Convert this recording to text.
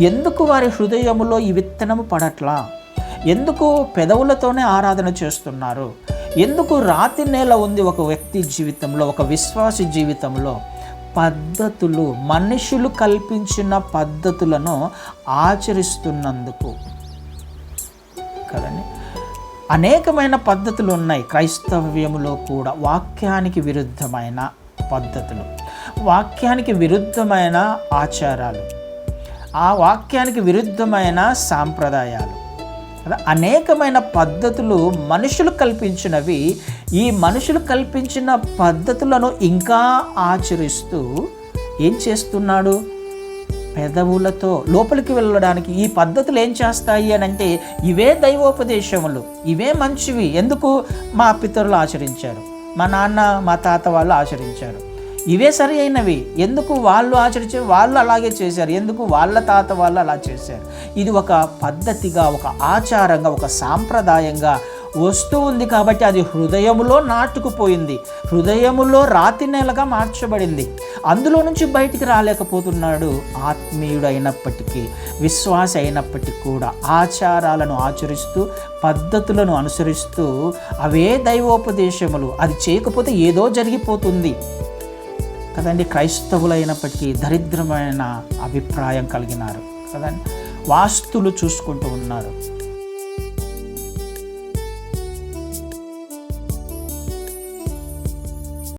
ఎందుకు వారి హృదయములో ఈ విత్తనము పడట్లా? ఎందుకు పెదవులతోనే ఆరాధన చేస్తున్నారు? ఎందుకు రాతి నేల ఉంది ఒక వ్యక్తి జీవితంలో ఒక విశ్వాసి జీవితంలో? పద్ధతులు మనుషులు కల్పించిన పద్ధతులను ఆచరిస్తున్నందుకు. కదండి? అనేకమైన పద్ధతులు ఉన్నాయి క్రైస్తవ్యములో కూడా. వాక్యానికి విరుద్ధమైన పద్ధతులు. వాక్యానికి విరుద్ధమైన ఆచారాలు. ఆ వాక్యానికి విరుద్ధమైన సాంప్రదాయాలు. అనేకమైన పద్ధతులు మనుషులు కల్పించినవి. ఈ మనుషులు కల్పించిన పద్ధతులను ఇంకా ఆచరిస్తూ ఏం చేస్తున్నాడు? పెదవులతో లోపలికి వెళ్ళడానికి ఈ పద్ధతులు ఏం చేస్తాయి అని అంటే ఇవే దైవోపదేశములు ఇవే మంచివి. ఎందుకు? మా పితరులు ఆచరించారు. మా నాన్న మా తాత వాళ్ళు ఆచరించారు. ఇవే సరి అయినవి. ఎందుకు వాళ్ళు ఆచరించే వాళ్ళు అలాగే చేశారు? ఎందుకు వాళ్ళ తాత వాళ్ళు అలా చేశారు? ఇది ఒక పద్ధతిగా ఒక ఆచారంగా ఒక సాంప్రదాయంగా వస్తూ ఉంది కాబట్టి అది హృదయములో నాటుకుపోయింది. హృదయములో రాతి నెలగా మార్చబడింది. అందులో నుంచి బయటికి రాలేకపోతున్నాడు ఆత్మీయుడు అయినప్పటికీ విశ్వాస అయినప్పటికీ కూడా ఆచారాలను ఆచరిస్తూ పద్ధతులను అనుసరిస్తూ అవే దైవోపదేశములు. అది చేయకపోతే ఏదో జరిగిపోతుంది. కదండి? క్రైస్తవులైనప్పటికీ దరిద్రమైన అభిప్రాయం కలిగినారు. కదండి? వాస్తులు చూసుకుంటూ ఉన్నారు.